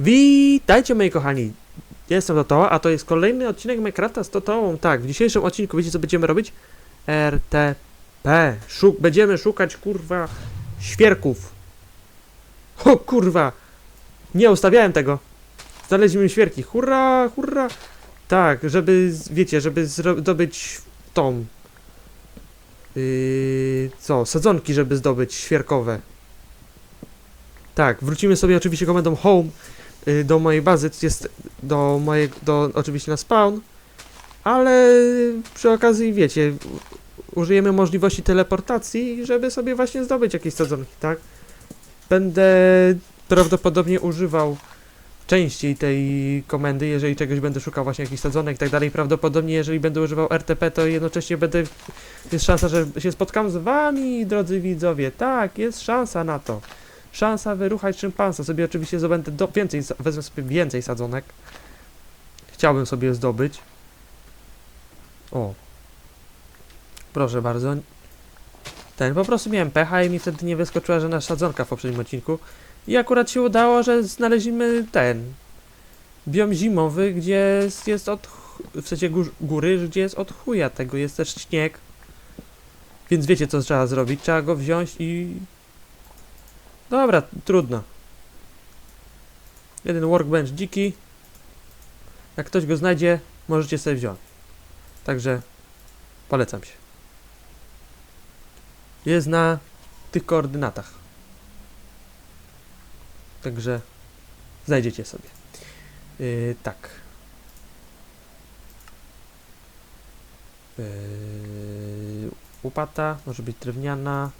Witajcie moi kochani, jestem Totoła, a to jest kolejny odcinek Minecrafta z Totołą. Tak, w dzisiejszym odcinku wiecie co będziemy robić? RTP. Szuk będziemy szukać kurwa świerków. O kurwa, nie ustawiałem tego. Znaleźliśmy świerki, hurra, hurra. Tak, żeby, wiecie, żeby zdobyć tą... Yy, co, sadzonki, żeby zdobyć świerkowe. Tak, wrócimy sobie oczywiście komendą home do mojej bazy, jest do mojej, do oczywiście na spawn, ale przy okazji wiecie, użyjemy możliwości teleportacji, żeby sobie właśnie zdobyć jakieś sadzonki, tak? Będę prawdopodobnie używał częściej tej komendy, jeżeli czegoś będę szukał właśnie jakichś sadzonek i tak dalej. Prawdopodobnie jeżeli będę używał RTP, to jednocześnie będę, jest szansa, że się spotkam z wami, drodzy widzowie. Tak, jest szansa na to szansa wyruchać szympansa. Sobie oczywiście zdobędę do, więcej, wezmę sobie więcej sadzonek. Chciałbym sobie zdobyć. O. Proszę bardzo. Ten, po prostu miałem pecha i mi wtedy nie wyskoczyła żadna sadzonka w poprzednim odcinku. I akurat się udało, że znaleźliśmy ten biom zimowy, gdzie jest, jest od, w sensie gór, góry, gdzie jest od chuja tego, jest też śnieg. Więc wiecie co trzeba zrobić, trzeba go wziąć i Dobra, trudno. Jeden workbench dziki. Jak ktoś go znajdzie, możecie sobie wziąć. Także polecam się. Jest na tych koordynatach. Także znajdziecie sobie. Yy, tak. Yy, łopata może być drewniana.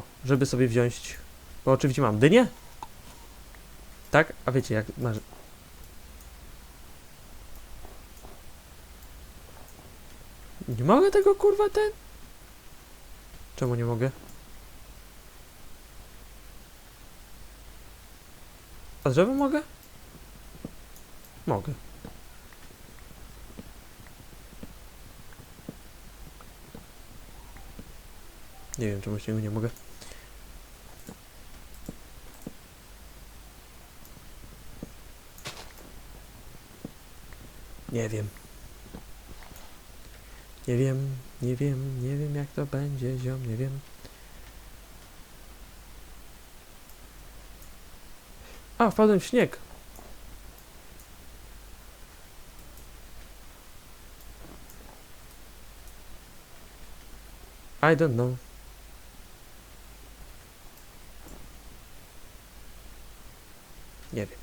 O, żeby sobie wziąć. Bo oczywiście mam dynię. Tak? A wiecie jak masz. Nie mogę tego kurwa ten? Czemu nie mogę? A drzewo mogę? Mogę. Nie wiem czemu się nie mogę. Nie wiem. Nie wiem, nie wiem, nie wiem jak to będzie, ziom, nie wiem. A, wpadłem w śnieg. I don't know. Nie wiem.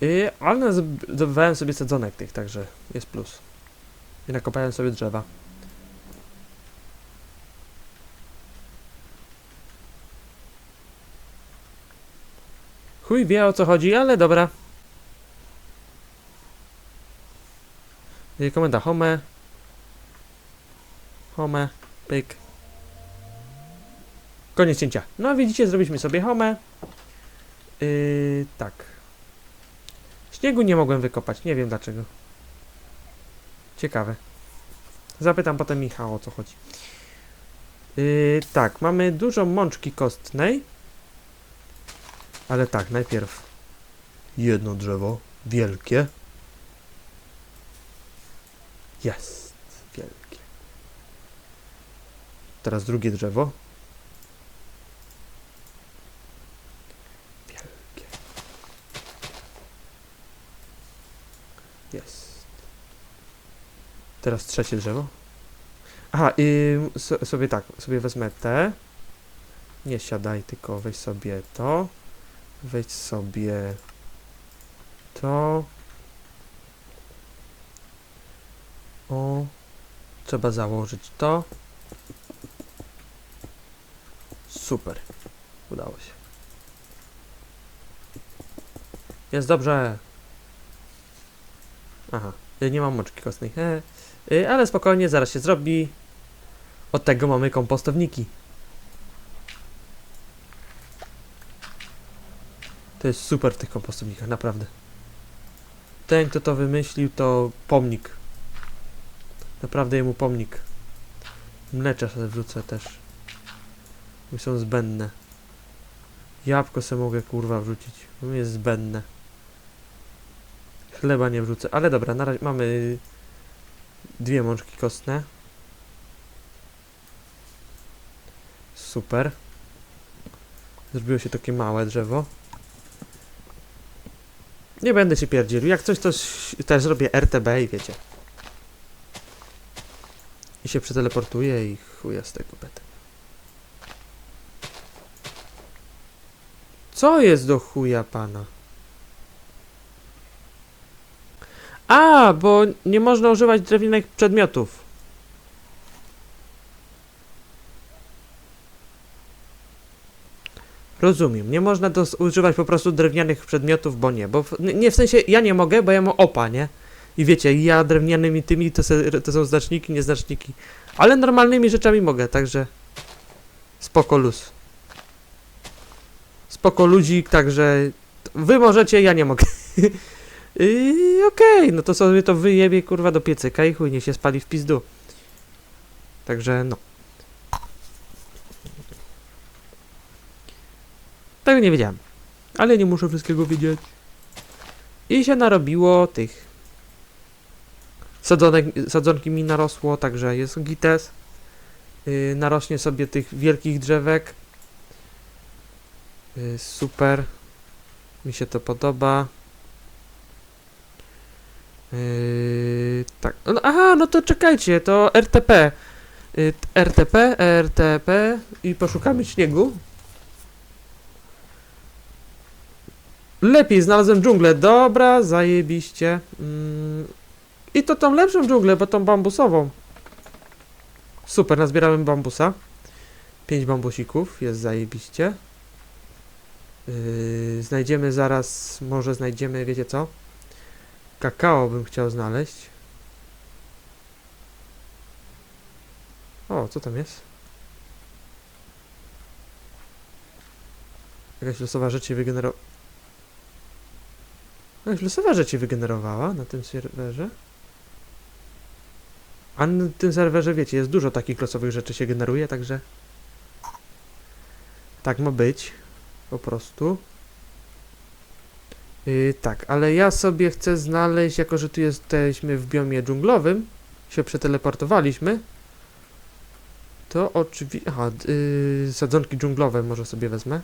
Yy, ale zdobywałem sobie sadzonek tych, także jest plus. I nakopałem sobie drzewa. Chuj wie o co chodzi, ale dobra. Yy, komenda home. Home. Pyk. Koniec cięcia. No widzicie, zrobiliśmy sobie home. Yy, tak. Śniegu nie mogłem wykopać, nie wiem dlaczego. Ciekawe. Zapytam potem Michała o co chodzi. Yy, tak, mamy dużo mączki kostnej. Ale tak, najpierw jedno drzewo, wielkie. Jest, wielkie. Teraz drugie drzewo. Wielkie. Jest. Teraz trzecie drzewo. Aha, i so, sobie tak, sobie wezmę te. Nie siadaj, tylko weź sobie to. Weź sobie to. O. Trzeba założyć to. Super. Udało się. Jest dobrze. Aha, ja nie mam moczki kostnej. He. Y, ale spokojnie, zaraz się zrobi. Od tego mamy kompostowniki. To jest super w tych kompostownikach, naprawdę. Ten, kto to wymyślił, to pomnik. Naprawdę jemu pomnik. Mlecza sobie wrzucę też. Bo są zbędne. Jabłko se mogę kurwa wrzucić. To jest zbędne. Chleba nie wrzucę, ale dobra, na razie mamy dwie mączki kostne. Super. Zrobiło się takie małe drzewo. Nie będę się pierdzielił. Jak coś, to też zrobię RTB i wiecie. I się przeteleportuję i chuja z tego będę. Co jest do chuja pana? A, bo nie można używać drewnianych przedmiotów. Rozumiem, nie można dos- używać po prostu drewnianych przedmiotów, bo nie, bo w, nie w sensie ja nie mogę, bo ja mam opa, nie? I wiecie, ja drewnianymi tymi to, se, to są znaczniki, nieznaczniki, ale normalnymi rzeczami mogę, także spoko luz. Spoko ludzik, także wy możecie, ja nie mogę. Yy, Okej, no to sobie to wyjebie kurwa do piecyka i chuj, niech się spali w pizdu. Także no. Tego nie wiedziałem. Ale nie muszę wszystkiego wiedzieć. I się narobiło tych. Sadzonek, sadzonki mi narosło, także jest gites. Yy, narośnie sobie tych wielkich drzewek. Yy, super. Mi się to podoba. Yy, tak. No, aha, no to czekajcie, to RTP. Yy, RTP, RTP i poszukamy śniegu. Lepiej, znalazłem dżunglę. Dobra, zajebiście. Mm, I to tą lepszą dżunglę, bo tą bambusową. Super, nazbierałem bambusa. Pięć bambusików, jest zajebiście. Yy, znajdziemy zaraz, może znajdziemy, wiecie co? Kakao bym chciał znaleźć. O, co tam jest? Jakaś losowa rzecz się wygenerowała. Jakaś losowa rzecz się wygenerowała na tym serwerze. A na tym serwerze, wiecie, jest dużo takich losowych rzeczy się generuje, także... Tak ma być. Po prostu. Yy, tak, ale ja sobie chcę znaleźć, jako że tu jesteśmy w biomie dżunglowym, się przeteleportowaliśmy, to oczywiście... Aha, yy, sadzonki dżunglowe może sobie wezmę.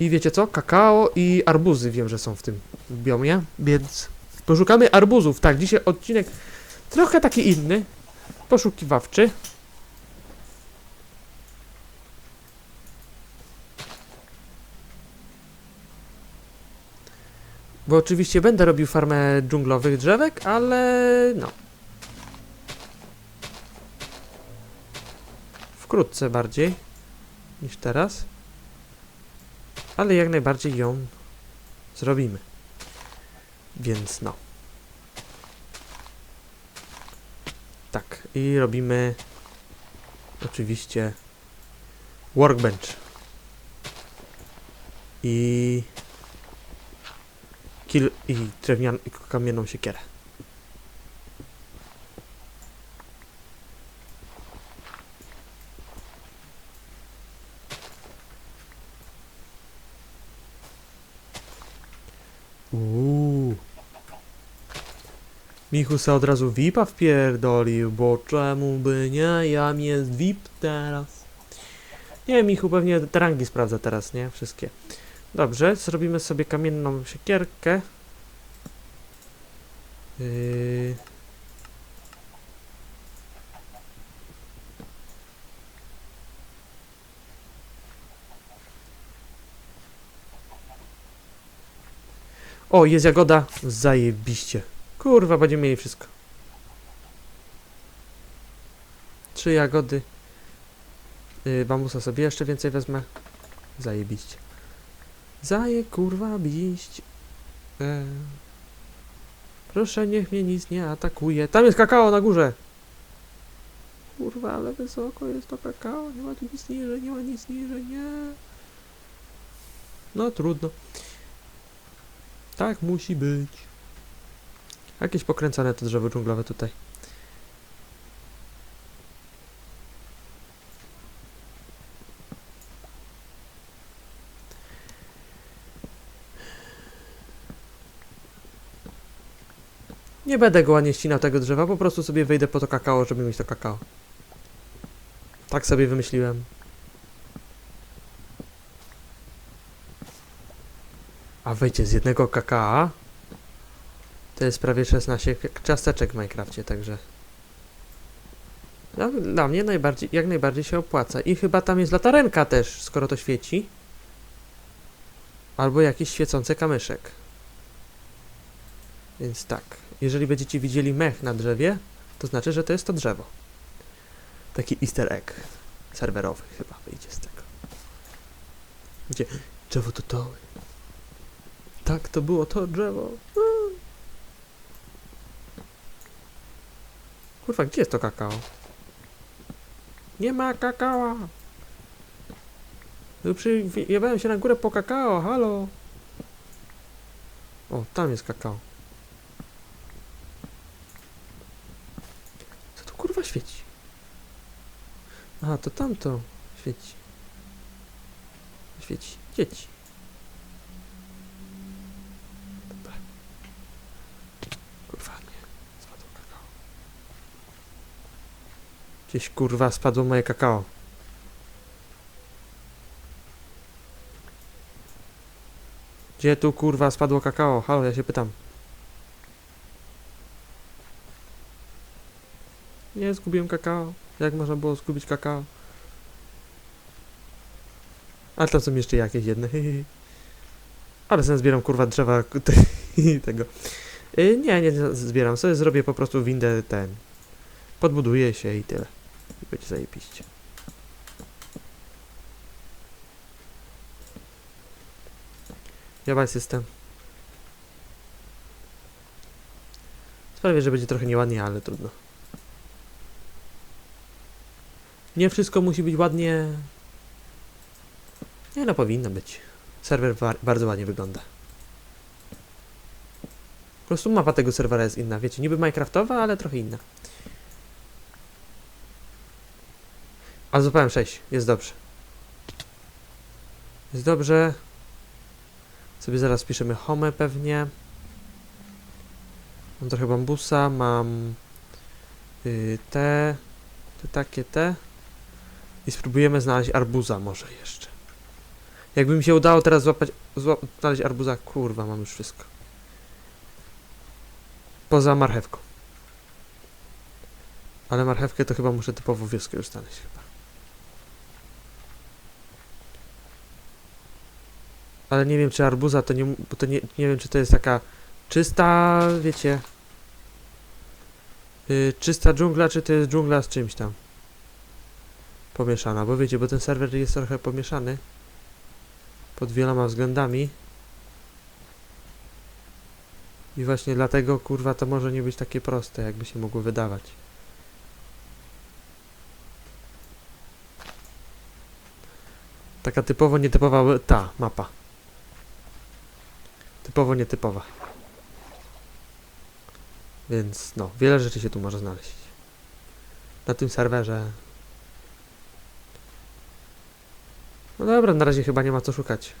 I wiecie co? Kakao i arbuzy wiem, że są w tym biomie, więc poszukamy arbuzów. Tak, dzisiaj odcinek trochę taki inny, poszukiwawczy. Bo oczywiście będę robił farmę dżunglowych drzewek, ale no. Wkrótce bardziej niż teraz. Ale jak najbardziej ją zrobimy. Więc no. Tak, i robimy oczywiście workbench. I kil i drewnianą i kamienną siekierę. Uuu. Michu od razu VIPa wpierdolił, bo czemu by nie? Jam jest VIP teraz. Nie, Michu pewnie te rangi sprawdza teraz, nie? Wszystkie. Dobrze, zrobimy sobie kamienną siekierkę. Yy... O, jest jagoda. Zajebiście. Kurwa, będziemy mieli wszystko. Trzy jagody. Yy, bambusa sobie jeszcze więcej wezmę. Zajebiście. Zaje kurwa biść. E. Proszę, niech mnie nic nie atakuje. Tam jest kakao na górze. Kurwa, ale wysoko jest to kakao. Nie ma tu nic niżej, nie ma nic niżej, nie. No trudno. Tak musi być. Jakieś pokręcane to drzewo dżunglowe tutaj. Nie będę go ładnie ścinał tego drzewa, po prostu sobie wejdę po to kakao, żeby mieć to kakao. Tak sobie wymyśliłem. A wejdzie z jednego kakao. To jest prawie 16 k- ciasteczek w Minecrafcie, także. No, dla mnie najbardziej, jak najbardziej się opłaca. I chyba tam jest latarenka też, skoro to świeci. Albo jakiś świecący kamyszek. Więc tak, jeżeli będziecie widzieli mech na drzewie, to znaczy, że to jest to drzewo. Taki easter egg serwerowy chyba wyjdzie z tego. Gdzie drzewo to to. Tak, to było to drzewo. Mm. Kurwa, gdzie jest to kakao? Nie ma kakała. No się na górę po kakao, halo. O, tam jest kakao. Co tu kurwa świeci? Aha, to tamto świeci. Świeci. Dzieci. Dobra. Kurwa, nie. Spadło kakao. Gdzieś kurwa spadło moje kakao. Gdzie tu kurwa spadło kakao? Halo, ja się pytam. Nie, zgubiłem kakao. Jak można było zgubić kakao? A tam są jeszcze jakieś jedne. Ale sobie zbieram kurwa drzewa tego. Y, Nie, nie zbieram. Sobie zrobię po prostu windę ten. Podbuduję się i tyle. I będzie zajebiście. Jebać system. Sprawię, że będzie trochę nieładnie, ale trudno. Nie wszystko musi być ładnie. Nie no, powinno być. Serwer bardzo ładnie wygląda. Po prostu mapa tego serwera jest inna, wiecie, niby Minecraftowa, ale trochę inna. A zupełnie 6, jest dobrze. Jest dobrze. Sobie zaraz piszemy home pewnie. Mam trochę bambusa, mam yy, te, te takie te. I spróbujemy znaleźć arbuza może jeszcze. Jakby mi się udało teraz złapać, zła, znaleźć arbuza, kurwa, mam już wszystko. Poza marchewką. Ale marchewkę to chyba muszę typowo wioskę już znaleźć chyba. Ale nie wiem czy arbuza to nie, bo to nie, nie wiem czy to jest taka czysta, wiecie, yy, czysta dżungla, czy to jest dżungla z czymś tam pomieszana, bo wiecie, bo ten serwer jest trochę pomieszany pod wieloma względami i właśnie dlatego, kurwa, to może nie być takie proste, jakby się mogło wydawać. Taka typowo nietypowa ta mapa. Typowo nietypowa. Więc no, wiele rzeczy się tu może znaleźć. Na tym serwerze. No dobra, na razie chyba nie ma co szukać.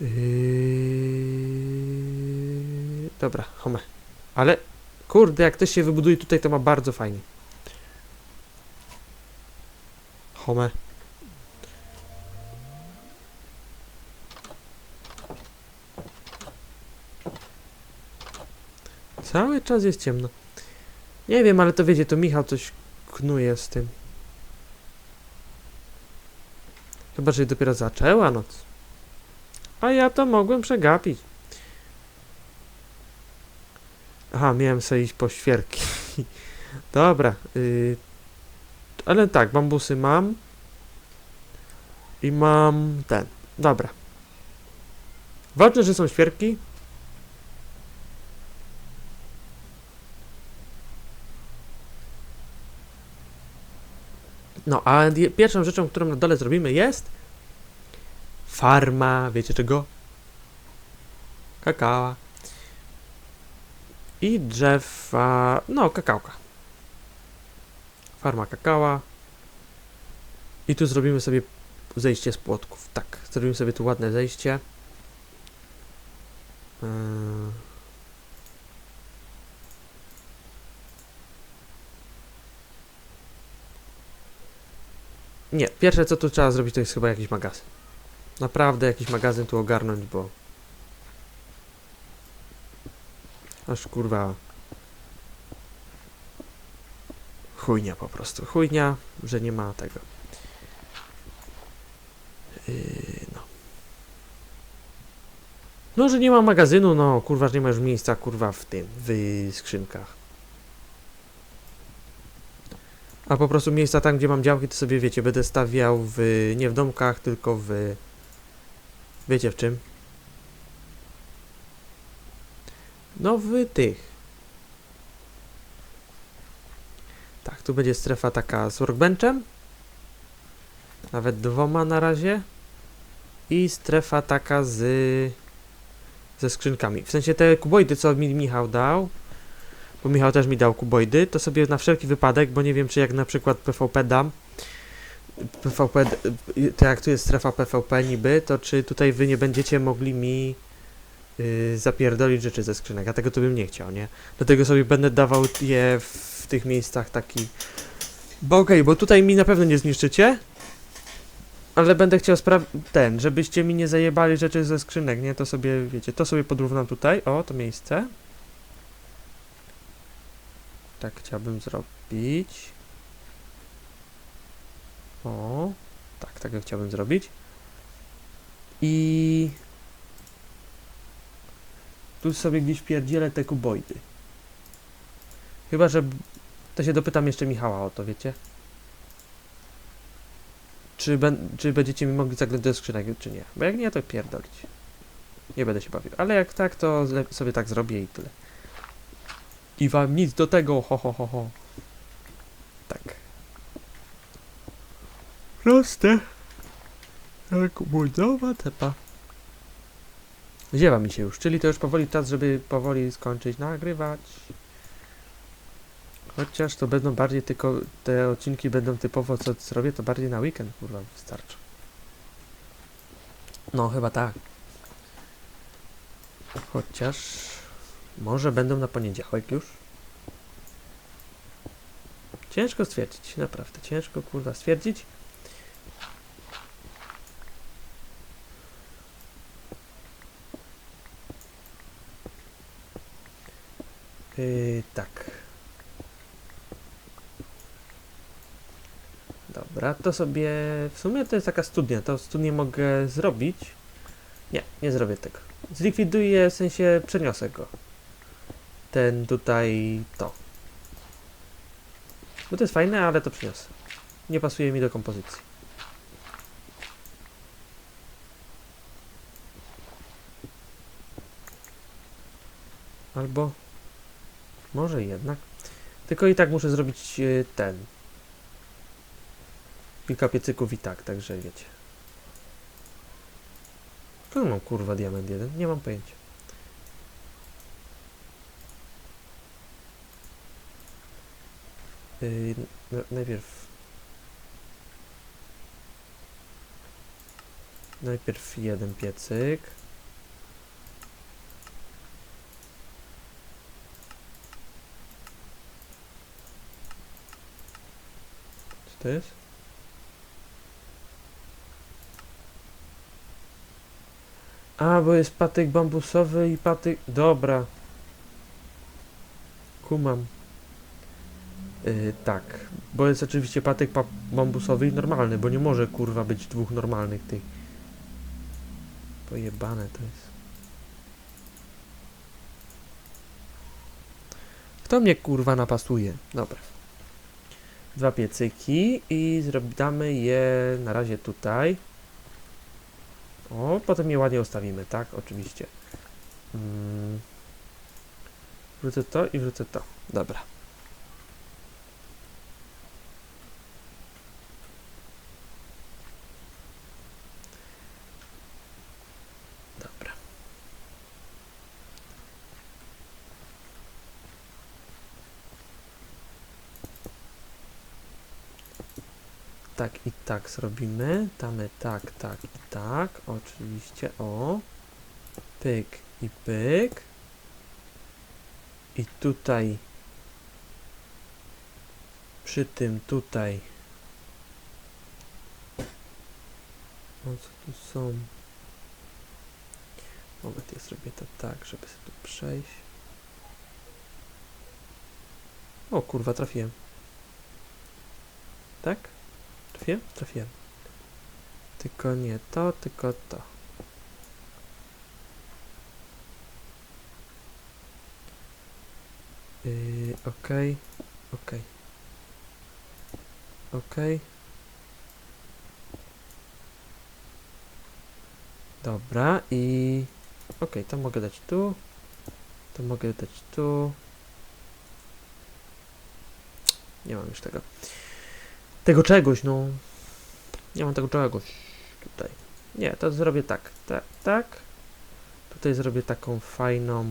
Yy... Dobra, home. Ale kurde, jak ktoś się wybuduje tutaj, to ma bardzo fajnie. Home. Cały czas jest ciemno. Nie wiem, ale to wiecie, to Michał coś knuje z tym. Chyba, że dopiero zaczęła noc. A ja to mogłem przegapić. Aha, miałem sobie iść po świerki. Dobra. y, ale tak, bambusy mam. I mam ten. Dobra. Ważne, że są świerki. No, a pierwszą rzeczą, którą na dole zrobimy jest farma, wiecie czego? Kakała. I drzewa, no kakałka. Farma kakała. I tu zrobimy sobie zejście z płotków. Tak, zrobimy sobie tu ładne zejście. Yy. Nie, pierwsze co tu trzeba zrobić to jest chyba jakiś magazyn. Naprawdę jakiś magazyn tu ogarnąć, bo... Aż kurwa... Chujnia po prostu. Chujnia, że nie ma tego. Yy, no. No, że nie ma magazynu, no kurwa, że nie ma już miejsca, kurwa, w tym, w skrzynkach. A po prostu miejsca tam, gdzie mam działki, to sobie wiecie, będę stawiał w, nie w domkach, tylko w, wiecie w czym? No w tych. Tak, tu będzie strefa taka z workbenchem. Nawet dwoma na razie. I strefa taka z, ze skrzynkami. W sensie te kuboidy, co mi Michał dał, bo Michał też mi dał kuboidy, to sobie na wszelki wypadek, bo nie wiem, czy jak na przykład PvP dam, PvP, to jak tu jest strefa PvP niby, to czy tutaj wy nie będziecie mogli mi yy, zapierdolić rzeczy ze skrzynek, a tego to bym nie chciał, nie? Dlatego sobie będę dawał je w tych miejscach taki... Bo okej, bo tutaj mi na pewno nie zniszczycie, ale będę chciał sprawdzić ten, żebyście mi nie zajebali rzeczy ze skrzynek, nie? To sobie, wiecie, to sobie podrównam tutaj, o, to miejsce. Tak chciałbym zrobić. O, tak, tak chciałbym zrobić. I tu sobie gdzieś wpierdzielę te kuboidy. Chyba, że to się dopytam jeszcze Michała o to, wiecie? Czy, czy będziecie mi mogli zaglądać do skrzynek, czy nie? Bo jak nie, to pierdolić. Nie będę się bawił. Ale jak tak, to sobie tak zrobię i tyle. I wam nic do tego, ho ho ho ho. Tak. Proste. Jak budowa tepa. Ziewa mi się już, czyli to już powoli czas, żeby powoli skończyć nagrywać. Chociaż to będą bardziej tylko, te odcinki będą typowo, co zrobię, to bardziej na weekend, kurwa, wystarczy. No, chyba tak. Chociaż może będą na poniedziałek już. Ciężko stwierdzić, naprawdę, ciężko kurwa stwierdzić. Yy, tak. Dobra, to sobie. W sumie to jest taka studnia. To studnię mogę zrobić. Nie, nie zrobię tego. Zlikwiduję, w sensie przeniosę go. Ten tutaj. to. Bo to jest fajne, ale to przeniosę. Nie pasuje mi do kompozycji. Albo. Może jednak. Tylko i tak muszę zrobić e, ten. Kilka piecyków i tak, także wiecie. Skąd mam kurwa diament jeden? Nie mam pojęcia. Yy, najpierw. Najpierw jeden piecyk. Co to jest? A, bo jest patyk bambusowy i patyk... Dobra. Kumam. Yy, tak, bo jest oczywiście patyk pa bambusowy i normalny, bo nie może kurwa być dwóch normalnych tych. Pojebane to jest. Kto mnie kurwa napasuje? Dobra. Dwa piecyki i zrobimy je na razie tutaj. O, potem je ładnie ustawimy, tak? Oczywiście. Mm. To i wrzucę to. Dobra. Tak zrobimy. Damy tak, tak i tak. Oczywiście, o. Pyk i pyk. I tutaj przy tym tutaj o co tu są moment ja zrobię to tak żeby sobie tu przejść o kurwa trafiłem tak? Trafiłem? trafiłem tylko nie to, tylko to Yy, okej, okej. Okej. Dobra i... Okej, to mogę dać tu. To mogę dać tu. Nie mam już tego. Tego czegoś, no. Nie mam tego czegoś tutaj. Nie, to zrobię tak. Tak, tak. Tutaj zrobię taką fajną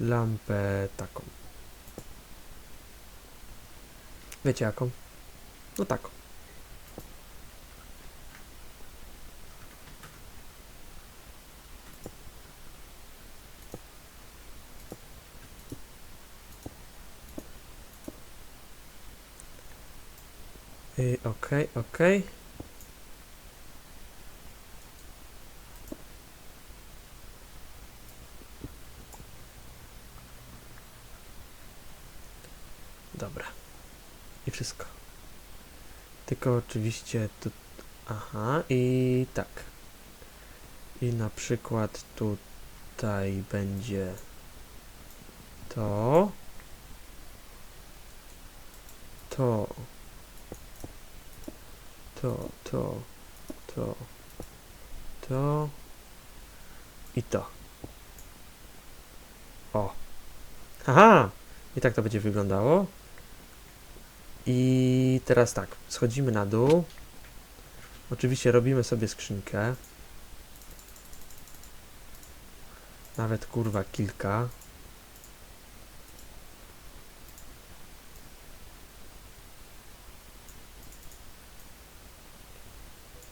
lampę taką. Wiecie jaką? No taką. Okej, okej. Dobra. I wszystko. Tylko oczywiście tu... Aha, i tak. I na przykład tutaj będzie to. To. To, to, to, to i to. O. Haha! I tak to będzie wyglądało. I teraz tak, schodzimy na dół. Oczywiście robimy sobie skrzynkę. Nawet kurwa kilka.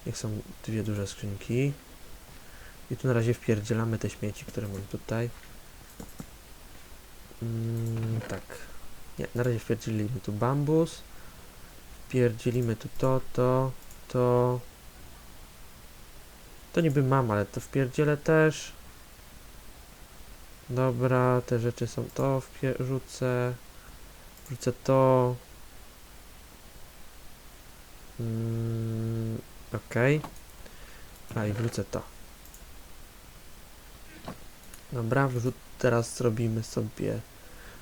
Niech są dwie duże skrzynki. I tu na razie wpierdzielamy te śmieci, które mam tutaj. Mm, tak. Nie, na razie wpierdzielimy tu bambus. Wpierdzielimy tu to, to, to. To niby mam, ale to wpierdzielę też. Dobra, te rzeczy są to, wpie- rzucę. Rzucę to. Mm, Okej. A i wrzucę to. Dobra, wrzuc teraz zrobimy sobie...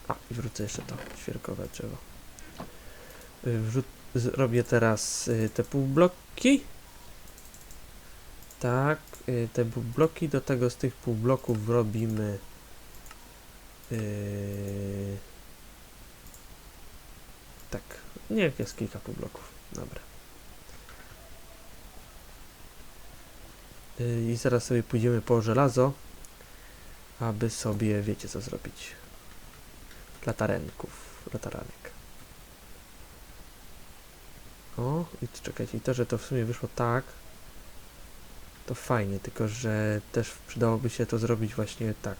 A, i wrzucę jeszcze to, świerkowe drzewo. Y, Wrzuc zrobię teraz y, te półbloki. Tak, y, te półbloki, do tego z tych półbloków robimy... tak, nie, jest kilka półbloków, dobra. I zaraz sobie pójdziemy po żelazo, aby sobie, wiecie co zrobić. Latarenków, lataranek. O, i czekajcie, i to, że to w sumie wyszło tak, to fajnie, tylko że też przydałoby się to zrobić właśnie tak.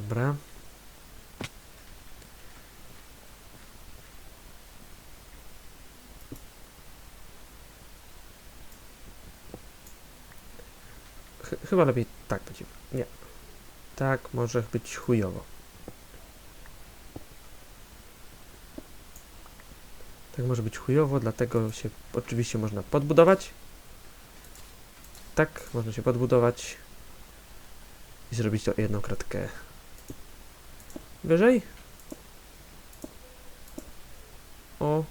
Dobra. Ch chyba lepiej tak będzie. Nie. Tak może być chujowo. Tak może być chujowo, dlatego się oczywiście można podbudować. Tak, można się podbudować i zrobić to jedną kratkę wyżej. O.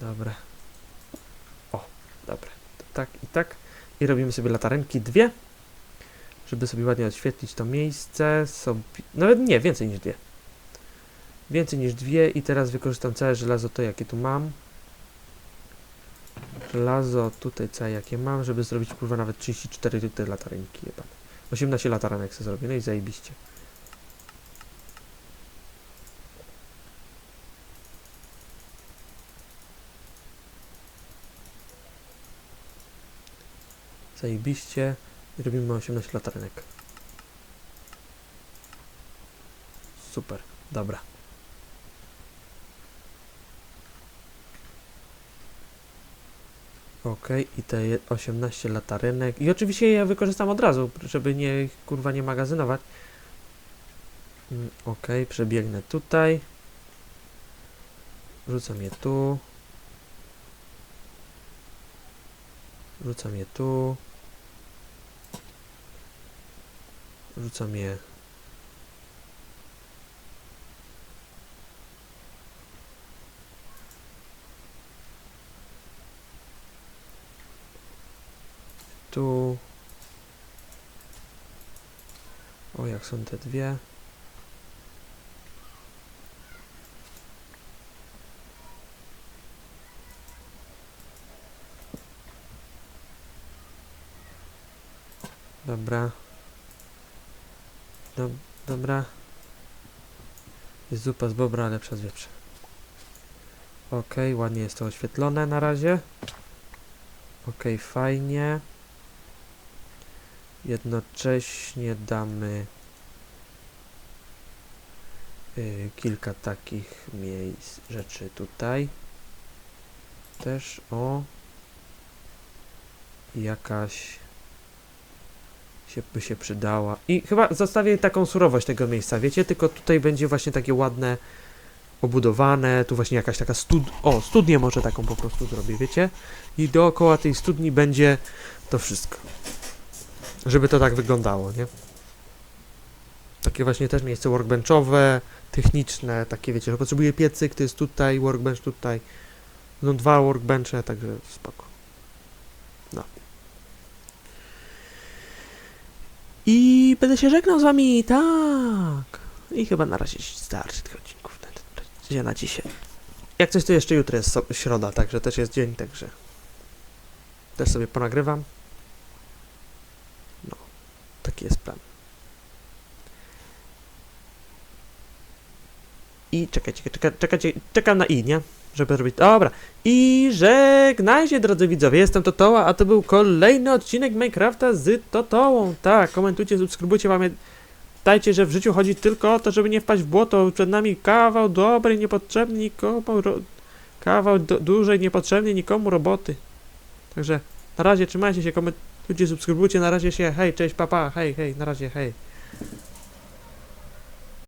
Dobra. tak i tak. I robimy sobie latarenki dwie, żeby sobie ładnie oświetlić to miejsce. Sobie... Nawet nie, więcej niż dwie. Więcej niż dwie i teraz wykorzystam całe żelazo to jakie tu mam. Żelazo tutaj całe jakie mam, żeby zrobić kurwa nawet 34 tutaj latarenki jebane. 18 latarenek sobie zrobię, no i zajebiście. Zajebiście. I robimy 18 latarenek. Super, dobra. Ok, i te je- 18 latarenek. I oczywiście je wykorzystam od razu, żeby nie kurwa nie magazynować. Mm, Ok, przebiegnę tutaj. Rzucam je tu. Rzucam je tu. Rzucam je. Tu. O, jak są te dwie. Dobra. Dob dobra. Jest zupa z bobra, lepsza z wieprza. Okej, ładnie jest to oświetlone na razie. Okej, fajnie. Jednocześnie damy y, kilka takich miejsc, rzeczy tutaj. Też o jakaś się, by się przydała. I chyba zostawię taką surowość tego miejsca, wiecie? Tylko tutaj będzie właśnie takie ładne, obudowane, tu właśnie jakaś taka stud... O, studnię może taką po prostu zrobię, wiecie? I dookoła tej studni będzie to wszystko. Żeby to tak wyglądało, nie? Takie właśnie też miejsce workbenchowe, techniczne, takie wiecie, że potrzebuję piecyk, to jest tutaj, workbench tutaj. No dwa workbenche, także spoko. No. I będę się żegnał z wami, tak. I chyba na razie starczy tych odcinków na, na, dzisiaj. Jak coś to jeszcze jutro jest środa, także też jest dzień, także też sobie ponagrywam. Taki jest plan. I czekajcie, czekajcie, czekajcie, czekam na i, nie? Żeby robić. Dobra. I żegnajcie, drodzy widzowie. Jestem Totoła, a to był kolejny odcinek Minecrafta z Totołą. Tak, komentujcie, subskrybujcie, pamiętajcie, że w życiu chodzi tylko o to, żeby nie wpaść w błoto. Przed nami kawał dobry, niepotrzebny nikomu. Ro... Kawał dużej, niepotrzebnej nikomu roboty. Także na razie trzymajcie się, komentujcie, subskrybujcie. Na razie się, hej, cześć, papa, hej, hej, na razie, hej.